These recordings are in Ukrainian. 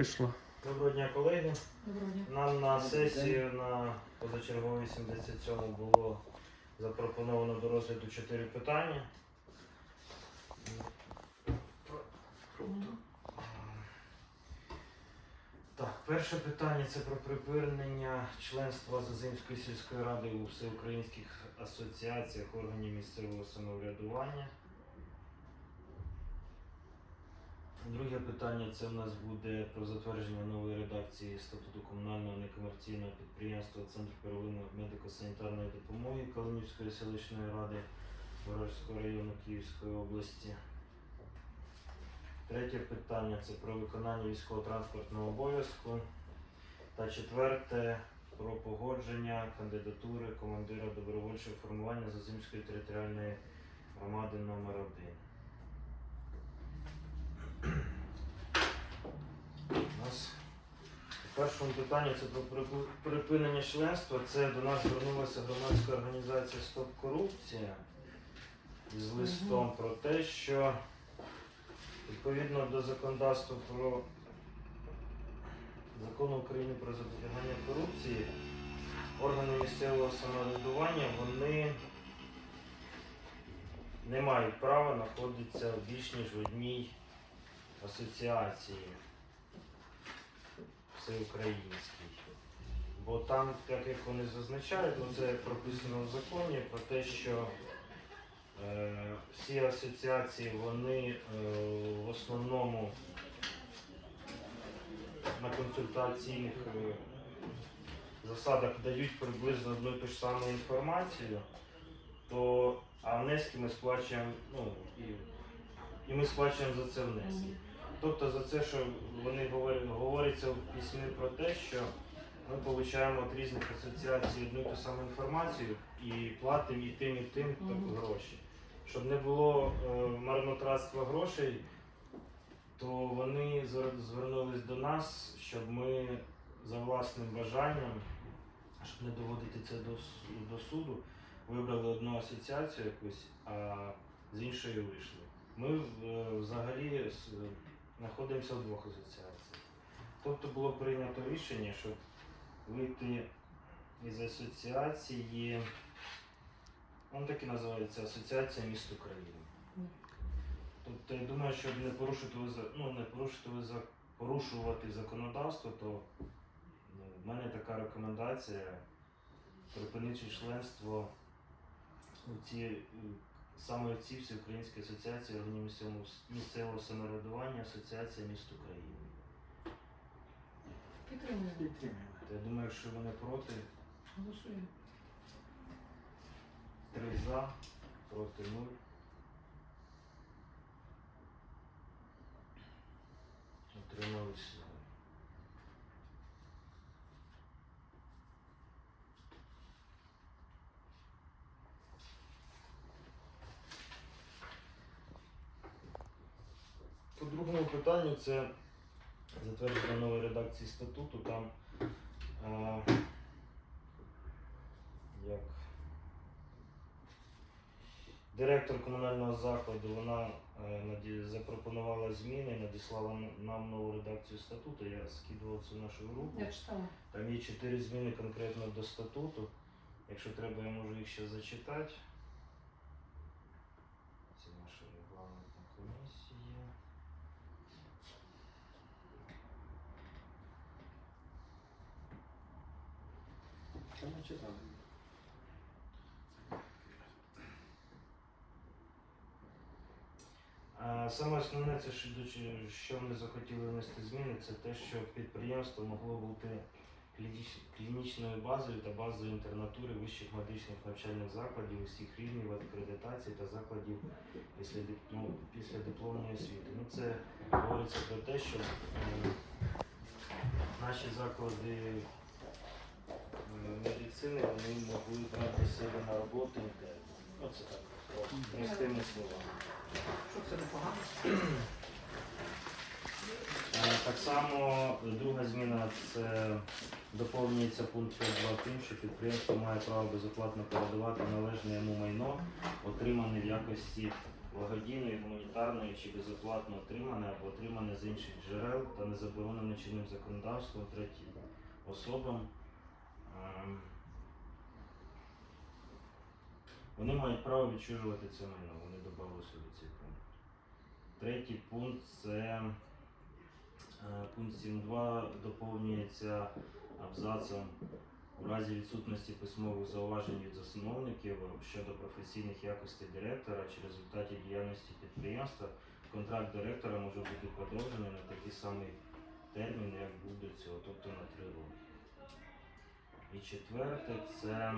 Пішла. Доброго дня, колеги. Доброго дня. Нам на сесію на позачерговій 77 було запропоновано до розгляду 4 питання. Так, перше питання це про припинення членства Зазимської сільської ради у всеукраїнських асоціаціях органів місцевого самоврядування. Друге питання це у нас буде про затвердження нової редакції статуту комунального некомерційного підприємства Центр первинної медико-санітарної допомоги Калинівської селищної ради Ворожського району Київської області. Третє питання це про виконання військово-транспортного обов'язку. Та четверте про погодження кандидатури командира добровольчого формування Зазимської територіальної громади номер 1 У нас. В першому питанні це про припинення членства. Це до нас звернулася громадська організація Стоп Корупція з листом про те, що відповідно до законодавства про закону України про запобігання корупції, органи місцевого самоврядування вони не мають права знаходитися більш ніж в одній асоціації всеукраїнській. Бо там, так як вони зазначають, ну це прописано в законі про те, що е, всі асоціації вони е, в основному на консультаційних е, засадах дають приблизно одну і ту ж саму інформацію, то а внески ми сплачуємо, ну і, і ми сплачуємо за це внески. Тобто за це, що вони говорять, говориться в письмі про те, що ми отримуємо від різних асоціацій одну ту саму інформацію і платимо і тим, і тим так, гроші. Щоб не було е, марнотратства грошей, то вони звер- звернулись до нас, щоб ми за власним бажанням, щоб не доводити це до, до суду, вибрали одну асоціацію якусь, а з іншої вийшли. Ми е, взагалі знаходимося в двох асоціаціях. Тобто було прийнято рішення, щоб вийти із асоціації, він так і називається Асоціація міст України. Тобто я думаю, щоб не порушити ну, не порушити порушувати законодавство, то ну, в мене така рекомендація припинити членство у ці, е, саме в цій всеукраїнській асоціації органів місцевого, самоврядування Асоціація міст України. Підтримуємо. Я думаю, якщо вони проти, Голосуємо. три за, проти нуль. Утримались. нуль. По другому питанню це затвердження нової редакції статуту. Там е, як директор комунального закладу вона е, запропонувала зміни, надіслала нам нову редакцію статуту. Я скидував це в нашу групу. Я читала. Там є чотири зміни конкретно до статуту. Якщо треба, я можу їх ще зачитати. Ми? Саме основне, це що, що вони захотіли внести зміни, це те, що підприємство могло бути клінічною базою та базою інтернатури вищих медичних навчальних закладів усіх рівнів акредитації та закладів після, ну, освіти. Ну, це говориться про те, що наші заклади медицини вони могли брати себе на роботу інтерно. Ну, це так, простими словами. Що це непогано? Е, Так само друга зміна це доповнюється пункт 5.2 тим, що підприємство має право безоплатно передавати належне йому майно, отримане в якості благодійної, гуманітарної чи безоплатно отримане або отримане з інших джерел та не заборонене чинним законодавством третім особам. Вони мають право відчужувати це майно, вони додали собі цей пункт. Третій пункт це е, пункт 7.2 доповнюється абзацом у разі відсутності письмових зауважень від засновників щодо професійних якостей директора чи результатів діяльності підприємства, контракт директора може бути продовжений на такий самий термін, як був до цього, тобто на три роки. І четверте це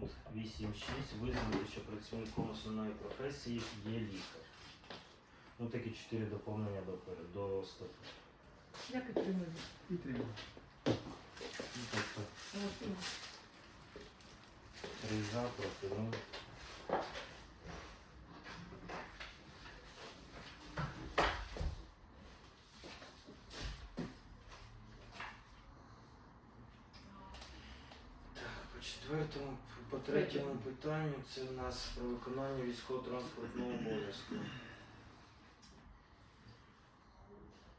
пункт 8.6 визнати, що працівником основної професії є лікар. Ну такі чотири доповнення до, пер- до статуту. Я підтримую. Підтримую. Ну, тобто Голосуємо. три за проти нуль. Так, по четвертому, по третьому питанню це у нас про виконання військово-транспортного обов'язку.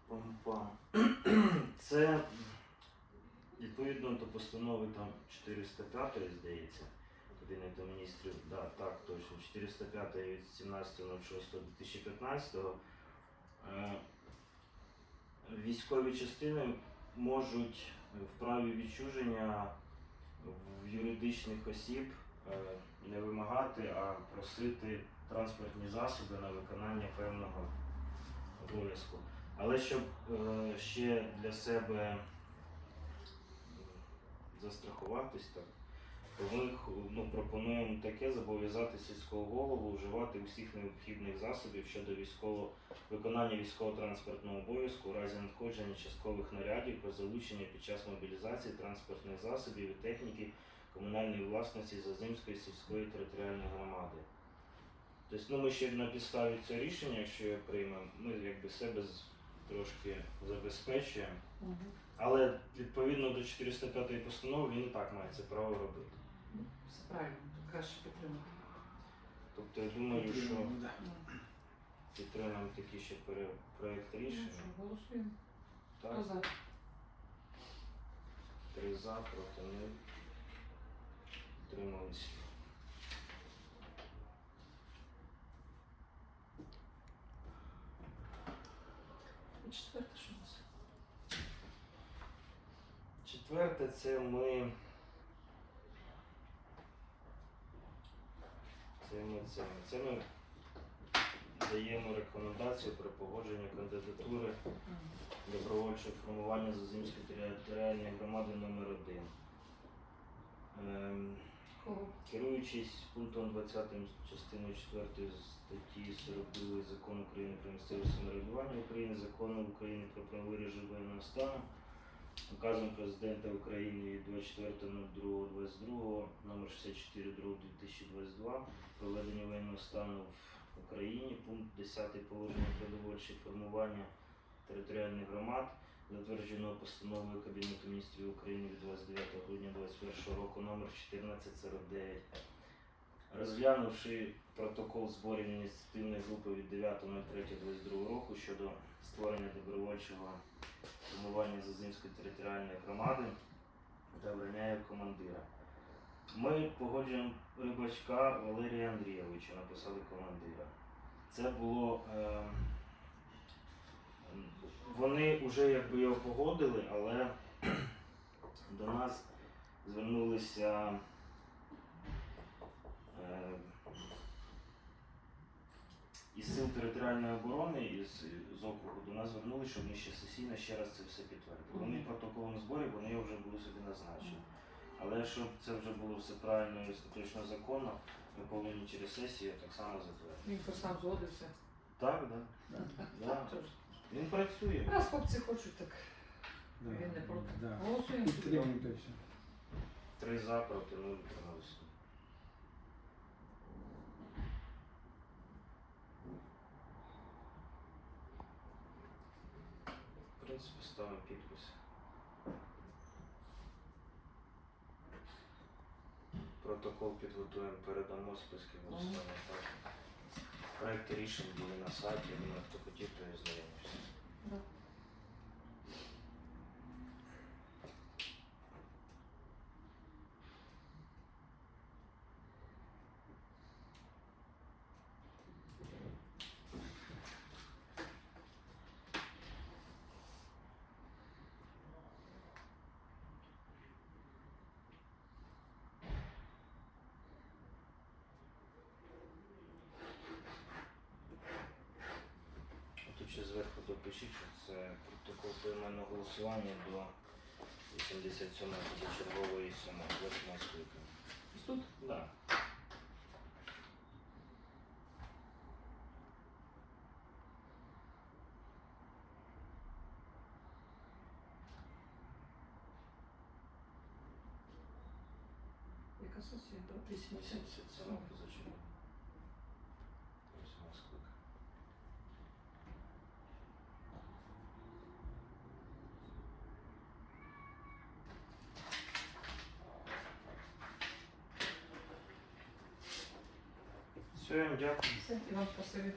Пам-пам. Це відповідно до постанови там 405, здається, Кабінету міністрів, да, так, точно, 405 від 17.06.2015 е, військові частини можуть в праві відчуження в юридичних осіб е, не вимагати, а просити транспортні засоби на виконання певного обов'язку. Але щоб е, ще для себе застрахуватись, так, ми ну, пропонуємо таке зобов'язати сільського голову вживати усіх необхідних засобів щодо військово виконання військово-транспортного обов'язку у разі надходження часткових нарядів про залучення під час мобілізації транспортних засобів і техніки комунальної власності Зазимської сільської територіальної громади. Тобто, ну, ми ще на підставі цього рішення, якщо його приймемо, ми якби себе трошки забезпечуємо. Але відповідно до 405 постанови він і так має це право робити. Все правильно, тут краще підтримати. Тобто я думаю, що Підтримую, да. Підтримаємо такий ще пере- проект ну рішення. що, Голосуємо. Хто Так, за? три за, проти нуль. Утримались. І четверте, що у нас? Четверте, це ми. Це ми це, ми- це ми даємо рекомендацію про погодження кандидатури добровольчого формування Зазимської територіальної громади номер 1 Ем, Керуючись пунктом 20 частиною 4 статті 42 Закону України про місцеве самоврядування України, Закону України про правовий режим воєнного стану, указом президента України від 24.02.22 номер 64 2022 про введення воєнного стану в Україні, пункт 10 положення про формування територіальних громад, затвердженого постановою Кабінету міністрів України від 29 грудня 2021 року номер 1449. Розглянувши протокол зборів ініціативної групи від 9.03.22 року щодо створення добровольчого формування Зазимської територіальної громади та обрання командира. Ми погоджуємо рибачка Валерія Андрійовича, написали командира. Це було. Е, вони вже якби його погодили, але до нас звернулися е, із сил територіальної оборони, із з округу до нас звернулися, щоб ми ще сесійно ще раз це все підтвердили. Вони протоколом зборів, вони його вже були собі назначені. Але щоб це вже було все правильно і остаточно законно, ми повинні через сесію так само затвердити. Він по сам згодився. Так, так. Да. Да. Він працює. Раз хлопці хочуть, так Да. він не проти. Да. Голосуємо. Підтримуємо те все. Три за проти нуль утрималися. В принципі, ставимо підпис. Протокол підготуємо, передамо списки Мгм. голосування. Так. Проекти рішень були на сайті, хто хотів, то і знайомився. Да. Тут ще зверху допишіть, що це поіменного голосування до 87-ї позачергової 7 8 скликання. Тут? Да. Яка сесія? Да, 80. 87 позачергової. 8 скликання. Все, дякую. Все, і вам спасибі.